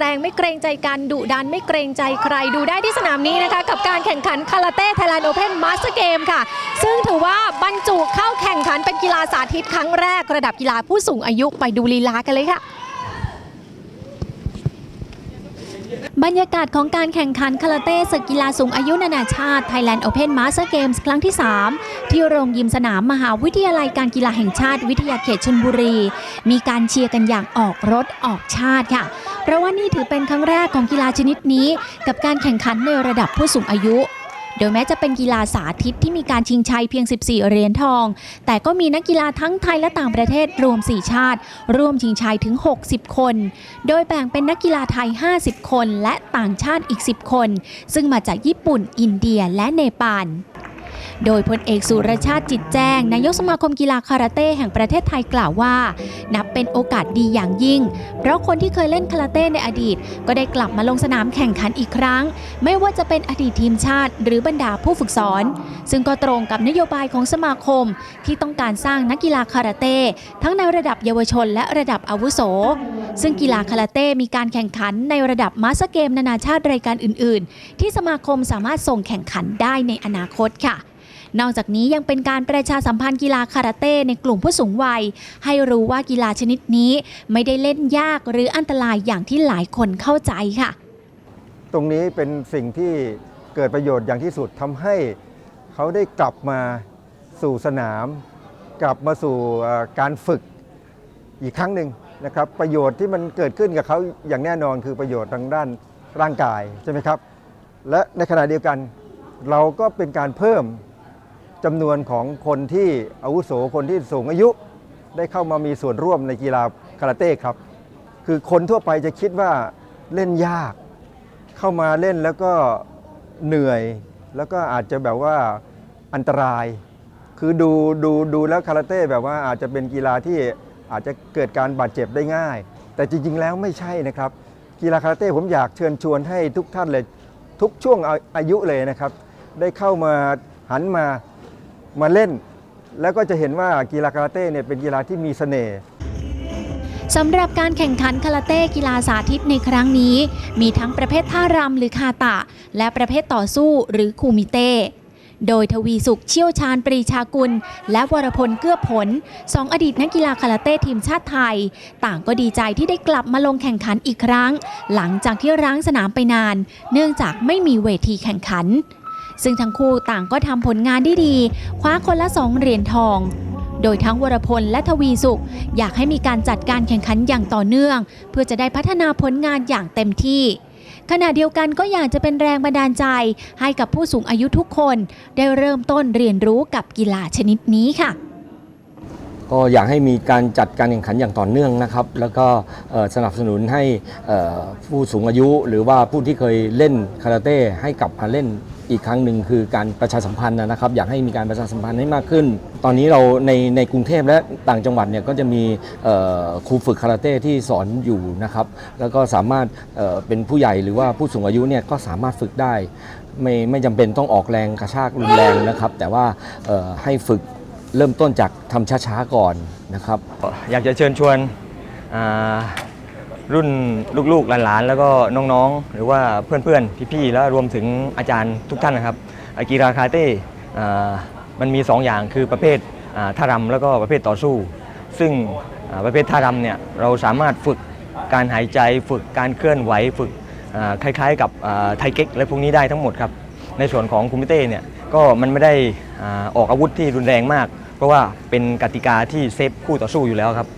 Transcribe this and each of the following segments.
แรงไม่เกรงใจกันดุดันไม่เกรงใจใครดูได้ที่สนามนี้นะคะ กับการแข่งขันคาราเต้ไทยแลนด์โอเพนมาสเตอร์เกมค่ะ ซึ่งถือว่าบรรจุเข้าแข่งขันเป็นกีฬาสาธิตครั้งแรกระดับกีฬาผู้สูงอายุไปดูลีลากันเลยค่ะบรรยากาศของการแข่งขันคาราเต้ศึกกีฬาสูงอายุนานาชาติ Thailand Open Master Games ครั้งที่ 3 ที่โรงยิมสนามมหาวิทยาลัยการกีฬาแห่งชาติวิทยาเขตชลบุรี มีการเชียร์กันอย่างออกรถออกชาติค่ะ เพราะว่านี่ถือเป็นครั้งแรกของกีฬาชนิดนี้ กับการแข่งขันในระดับผู้สูงอายุ โดยแม้จะเป็นกีฬาสาธิตที่มีการชิงชัยเพียง 14 เหรียญทอง แต่ก็มีนักกีฬาทั้งไทยและต่างประเทศรวม 4 ชาติ ร่วมชิงชัยถึง 60 คน โดยแบ่งเป็นนักกีฬาไทย 50 คน และต่างชาติอีก 10 คน ซึ่งมาจากญี่ปุ่น อินเดียและเนปาล โดยพลเอกสุรชาติจิตแจ้ง นายกสมาคมกีฬาคาราเต้แห่งประเทศไทยกล่าวว่า นับเป็นโอกาสดีอย่างยิ่ง เพราะคนที่เคยเล่นคาราเต้ในอดีต ก็ได้กลับมาลงสนามแข่งขันอีกครั้ง ไม่ว่าจะเป็นอดีตทีมชาติ หรือบรรดาผู้ฝึกสอน ซึ่งก็ตรงกับนโยบายของสมาคม ที่ต้องการสร้างนักกีฬาคาราเต้ทั้งในระดับเยาวชน และระดับอาวุโส ซึ่งกีฬาคาราเต้มีการแข่งขันในระดับมาสก์เกมนานาชาติรายการอื่น ๆ ที่สมาคมสามารถส่งแข่งขันได้ในอนาคตค่ะ นอกจากนี้ยังเป็นการประชาสัมพันธ์กีฬาคาราเต้ในกลุ่มผู้สูงวัย ให้รู้ว่ากีฬาชนิดนี้ไม่ได้เล่นยากหรืออันตรายอย่างที่หลายคนเข้าใจค่ะ ตรงนี้เป็นสิ่งที่เกิดประโยชน์อย่างที่สุดทำให้เขาได้กลับมาสู่สนาม กลับมาสู่การฝึกอีกครั้งหนึ่งนะครับ ประโยชน์ที่มันเกิดขึ้นกับเขาอย่างแน่นอนคือประโยชน์ทางด้านร่างกายใช่ไหมครับ และในขณะเดียวกันเราก็เป็นการเพิ่ม จำนวนของคนที่อาวุโสคนที่สูงอายุ ได้เข้ามามีส่วนร่วมในกีฬาคาราเต้ครับ คือคนทั่วไปจะคิดว่าเล่นยาก เข้ามาเล่นแล้วก็เหนื่อย แล้วก็อาจจะแบบว่าอันตราย คือดูดูดูแล้วคาราเต้แบบว่าอาจจะเป็นกีฬาที่อาจจะเกิดการบาดเจ็บได้ง่าย แต่จริง ๆ แล้วไม่ใช่นะครับ กีฬาคาราเต้ผมอยากเชิญชวนให้ทุกท่านเลยทุกช่วงอาอายุเลยนะครับ ได้เข้ามาหันมา มาเล่น แล้วก็จะเห็นว่ากีฬาคาราเต้เนี่ยเป็นกีฬาที่มีเสน่ห์สำหรับการแข่งขันคาราเต้กีฬาสาธิตในครั้งนี้ มีทั้งประเภทท่ารำหรือคาตะ และประเภทต่อสู้หรือคูมิเต้โดยทวีสุขเชี่ยวชาญปรีชากุล และวรพลเกื้อผลสองอดีตนักกีฬาคาราเต้ทีมชาติไทย ต่างก็ดีใจที่ได้กลับมาลงแข่งขันอีกครั้ง หลังจากที่ร้างสนามไปนาน เนื่องจากไม่มีเวทีแข่งขัน ซึ่งทั้งคู่ต่างก็ทำผลงานได้ดี คว้าคนละสองเหรียญทอง โดยทั้งวรพลและทวีสุข อยากให้มีการจัดการแข่งขันอย่างต่อเนื่อง เพื่อจะได้พัฒนาผลงานอย่างเต็มที่ขณะเดียวกันก็อยากจะเป็นแรงบันดาลใจ ให้กับผู้สูงอายุทุกคน ได้เริ่มต้นเรียนรู้กับกีฬาชนิดนี้ค่ะ ก็อยากให้มีการจัดการแข่งขันอย่างต่อเนื่องนะครับ แล้วก็สนับสนุนให้ผู้สูงอายุ หรือว่าผู้ที่เคยเล่นคาราเต้ให้กลับมาเล่น อีกครั้งหนึ่งคือการประชาสัมพันธ์นะครับ อยากให้มีการประชาสัมพันธ์ให้มากขึ้น ตอนนี้เราในในกรุงเทพและต่างจังหวัดเนี่ยก็จะมีครูฝึกคาราเต้ที่สอนอยู่นะครับ แล้วก็สามารถเเป็นผู้ใหญ่หรือว่าผู้สูงอายุเนี่ยก็สามารถฝึกได้ ไม่ไม่จำเป็นต้องออกแรงกระชากรุนแรงนะครับ แต่ว่าให้ฝึกเริ่มต้นจากทำช้าๆก่อนนะครับ อยากจะเชิญชวน รุ่นลูกๆหลานๆ แล้วก็น้องๆ หรือว่าเพื่อนๆ พี่ๆ แล้วรวมถึงอาจารย์ทุกท่านนะครับอากีฬาคาราเต้มันมี 2 อย่างคือประเภทท่ารำแล้วก็ประเภทต่อสู้ ซึ่งประเภทท่ารำเนี่ยเราสามารถฝึกการหายใจฝึกการเคลื่อนไหวฝึกคล้ายๆ กับไทเก๊กและพวกนี้ได้ทั้งหมดครับในส่วนของคุมิเต้เนี่ยก็มันไม่ได้ออกอาวุธที่รุนแรงมาก เพราะว่าเป็นกติกาที่เซฟคู่ต่อสู้อยู่แล้วครับ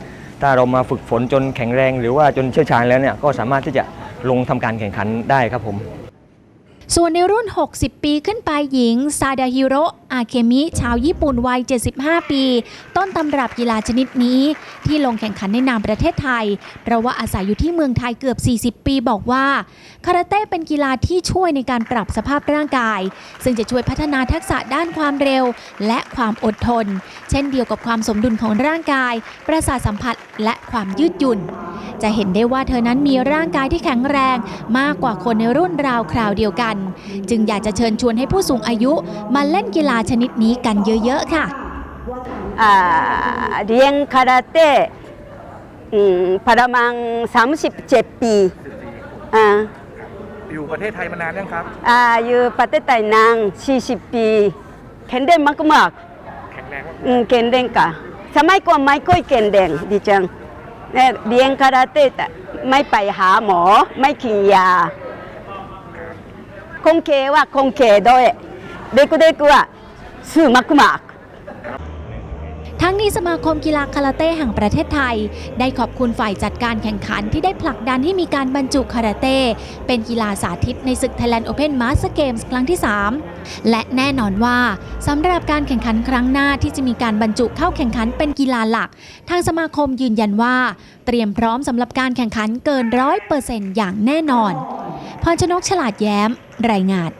ถ้าเรามาฝึกฝนจนแข็งแรง หรือว่าจนเชี่ยวชาญแล้วเนี่ยก็สามารถที่จะลงทำการแข่งขันได้ครับผม ส่วนในรุ่น 60 ปีขึ้นไปหญิง ซาดาฮิโรอาเคมิ ชาวญี่ปุ่นวัย 75 ปี ต้นตำรับกีฬาชนิดนี้ ที่ลงแข่งขันในนามประเทศไทย เพราะว่าอาศัยอยู่ที่เมืองไทยเกือบ 40 ปีบอกว่า คาราเต้เป็นกีฬาที่ช่วยในการปรับสภาพร่างกาย ซึ่งจะช่วยพัฒนาทักษะด้านความเร็ว และความอดทน เช่นเดียวกับความสมดุลของร่างกาย ประสาทสัมผัสและความยืดหยุ่น จะเห็นได้ว่าเธอนั้นมีร่างกายที่แข็งแรง มากกว่าคนในรุ่นราวคราวเดียวกันจึงอยากจะเชิญชวนให้ผู้สูงอายุมาเล่นกีฬาชนิดนี้กันเยอะๆค่ะอ่าเรียนคาราเต้อืมประมาณ37 ปีอ่าอยู่ประเทศไทยมานานยังครับอ่าอยู่ประเทศไทยนาง40 ปีแข็งแรงมากมากแข็งแรงมากๆอืมแข็งแรงค่ะสมัยก่อนไม่ค่อยแข็งแรงดิจังเนี่ยเรียนคาราเต้แต่ไม่ไปหาหมอไม่กินยา คงเคว่าคงเคด้วยเด็กๆว่าสู้มากๆทั้งนี้สมาคมกีฬาคาราเต้แห่งประเทศไทย ได้ขอบคุณฝ่ายจัดการแข่งขันที่ได้ผลักดันให้มีการบรรจุคาราเต้ เป็นกีฬาสาธิตในศึก Thailand Open Master Games ครั้งที่ 3 และแน่นอนว่าสำหรับการแข่งขันครั้งหน้าที่จะมีการบรรจุเข้าแข่งขันเป็นกีฬาหลัก ทางสมาคมยืนยันว่า เตรียมพร้อมสำหรับการแข่งขันเกินร้อยเปอร์เซ็นต์อย่างแน่นอน พรชนกฉลาดแย้ม รายงาน